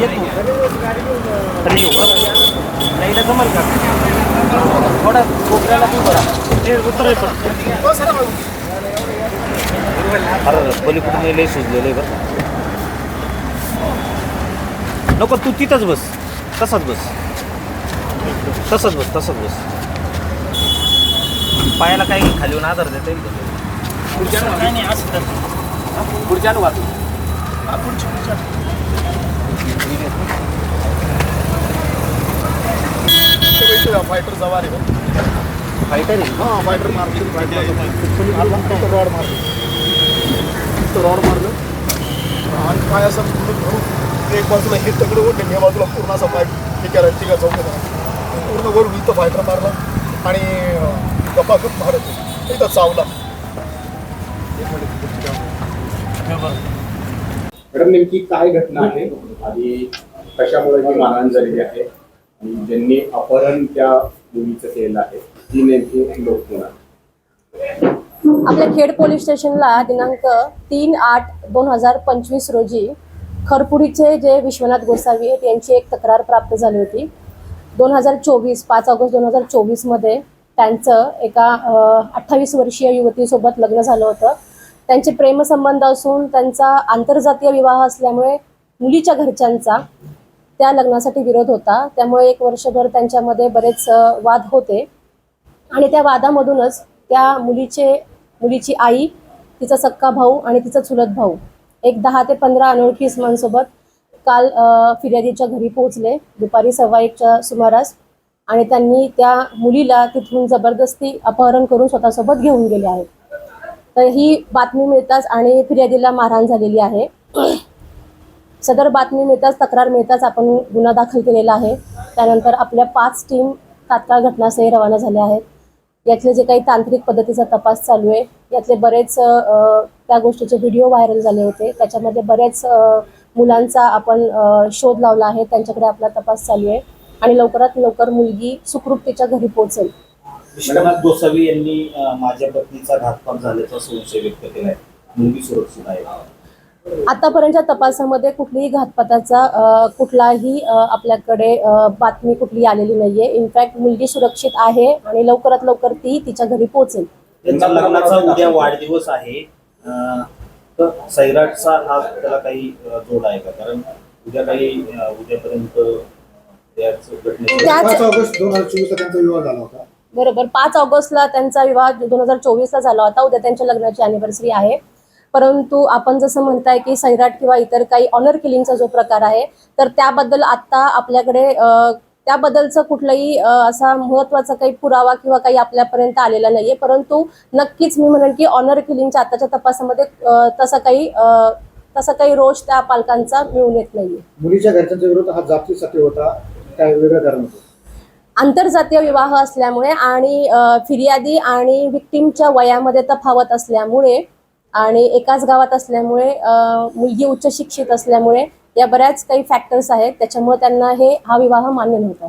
ये तू तरी येऊ का? नाहीला जमल का? थोडा कोपऱ्याला तू बरा. ते अरे पलीकडून लय सुचलेलं आहे बरं. नको तू तिथंच बस. तसंच बस. तसंच बस तसंच बस. पायाला काही खाली येऊन आधार देता येईल का? नाही नाही असं तर पुढच्या. फायटर सवार आहे फायटर आहे. हां फायटर मारतो फायटर रॉड मारतो रॉड मारलं? आणि पाय असं पूर्ण धरून एक बाजूला हे तगडं ओढले या बाजूला पूर्ण असा पाय हे केला तिघा चौक पूर्ण वरून इथं फायटर मारला आणि गप्पा गप मारत इथं चावला. मॅडम नेमकी काय घटना आहे? आणि कशामुळे ही मारहाण झालेली आहे? आणि ज्यांनी अपहरण त्या मुलीचं केलेलं आहे ती नेमकी लोक होणार आपल्या खेड पोलीस स्टेशनला दिनांक तीन आठ दोन हजार पंचवीस रोजी खरपुडीचे जे विश्वनाथ गोसावी आहेत यांची एक तक्रार प्राप्त झाली होती. दोन हजार चोवीस पाच ऑगस्ट दोन हजार चोवीसमध्ये त्यांचं एका अठ्ठावीस वर्षीय युवतीसोबत लग्न झालं होतं. त्यांचे प्रेमसंबंध असून त्यांचा आंतरजातीय विवाह असल्यामुळे मुलीच्या घरच्यांचा त्या लग्नासाठी विरोध होता. त्यामुळे एक वर्षभर त्यांच्यामध्ये बरेच वाद होते. आणि त्या वादामधूनच त्या मुलीचे मुलीची आई तिचा सक्का भाऊ आणि तिचा चुलत भाऊ एक दहा ते पंधरा अनोळखी इसमांसोबत काल फिर्यादीच्या घरी पोहोचले. दुपारी सव्वा एकच्या सुमारास आणि त्यांनी त्या मुलीला तिथून जबरदस्ती अपहरण करून स्वतःसोबत घेऊन गेले आहेत. तर ही बातमी मिळताच आणि फिर्यादीला मारहाण झालेली आहे. सदर बातमी मिळताच तक्रार मिळताच आपण गुन्हा दाखल केलेला आहे. त्यानंतर आपल्या पाच टीम तात्काळ घटनास्थळी रवाना झाल्या आहेत. यातले जे काही तांत्रिक पद्धतीचा तपास चालू आहे यातले बरेच त्या गोष्टीचे व्हिडिओ व्हायरल झाले होते. त्याच्यामध्ये बरेच मुलांचा आपण शोध लावला आहे. त्यांच्याकडे आपला तपास चालू आहे. आणि लवकरात लवकर मुलगी सुखरूप तिच्या घरी पोहोचेल. विश्वनाथ गोसावी यांनी माझ्या पत्नीचा घातपात झाल्याचा संशय व्यक्त केलाय. मुलगी सुरक्षित आहे. आतापर्यंतच्या तपासामध्ये कुठलीही घातपाताचा कुठलाही आपल्याकडे बातमी कुठली आलेली नाहीये. इनफॅक्ट मुलगी सुरक्षित आहे आणि लवकरात लवकर ती तिच्या घरी पोहोचेल. त्यांच्या लग्नाचा उद्या वाढदिवस आहे. तर सैराटचा हा त्याला काही जोड आहे का? कारण उद्या काही उद्यापर्यंत अं, त्याच घटनेचं त्याच पाच ऑगस्ट दोन हजार चोवीसला त्यांचा विवाह झाला होता. बरोबर. पाच ऑगस्टला त्यांचा विवाह दोन हजार चोवीसला झाला होता. उद्या त्यांच्या लग्नाची अॅनिव्हर्सरी आहे. परंतु आपण जसं म्हणताय की सैराट किंवा इतर काही ऑनर किलिंगचा जो प्रकार आहे तर त्याबद्दल आत्ता आपल्याकडे त्याबद्दलचं कुठलाही असा महत्त्वाचा काही पुरावा किंवा काही आपल्यापर्यंत आलेला नाहीये. परंतु नक्कीच मी म्हणेन की ऑनर किलिंगच्या आताच्या तपासामध्ये तसा काही तसा काही रोष त्या पालकांचा मिळून येत नाहीये. मुलीच्या घरच्यांच्या विरोधात हा जातीसाठी होता काय वेगळं कारण होतं आंतरजातीय विवाह असल्यामुळे आणि फिर्यादी आणि विक्टीमच्या वयामध्ये तफावत असल्यामुळे आणि एकाच गावात असल्यामुळे मुलगी उच्च शिक्षित असल्यामुळे या बऱ्याच काही फॅक्टर्स आहेत. त्याच्यामुळे त्यांना हे हा विवाह मान्य नव्हता.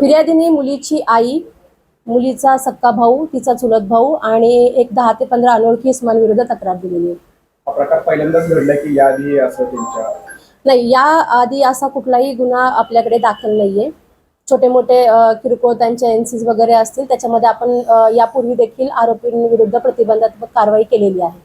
फिर्यादींनी मुलीची आई मुलीचा सक्का भाऊ तिचा चुलत भाऊ आणि एक दहा ते पंधरा अनोळखी इस्मांविरुद्ध तक्रार दिलेली. आहे पहिल्यांदाच की याआधी असं नाही या आधी असा कुठलाही गुन्हा आपल्याकडे दाखल नाहीये. छोटे मोठे किरकोळ त्यांचे एनसीज वगैरे असतील त्याच्यामध्ये आपण यापूर्वी देखील आरोपींविरुद्ध प्रतिबंधात्मक कारवाई केलेली आहे.